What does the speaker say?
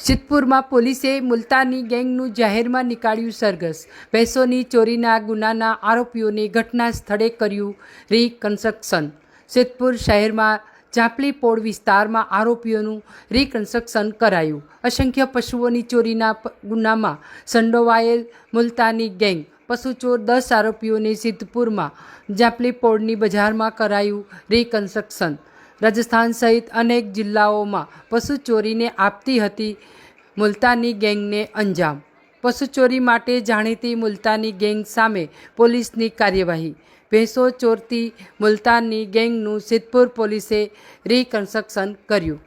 સિદ્ધપુરમાં પોલીસે મુલતાની ગેંગનું જાહેરમાં નીકાળ્યું સરઘસ. ભેંસોની ચોરીના ગુનાના આરોપીઓને ઘટના સ્થળે કર્યું રિકન્સ્ટ્રક્શન સિદ્ધપુર શહેરમાં ઝાંપલી પોળ વિસ્તારમાં આરોપીઓનું રિકન્સ્ટ્રક્શન કરાયું. અસંખ્ય પશુઓની ચોરીના ગુનામાં સંડોવાયેલ મુલતાની ગેંગ. પશુચોર દસ આરોપીઓને સિદ્ધપુરમાં ઝાંપલી પોળની બજારમાં કરાયું રિકન્સ્ટ્રક્શન રાજસ્થાન સહિત અનેક જિલ્લાઓમાં પશુ ચોરીને આપતી હતી મુલતાની ગેંગને અંજામ. પશુ ચોરી માટે જાણીતી મુલતાની ગેંગ સામે પોલીસની કાર્યવાહી. ભેંસો ચોરતી મુલતાની ગેંગનું સિદ્ધપુર પોલીસે રિકન્સ્ટ્રક્શન કર્યું.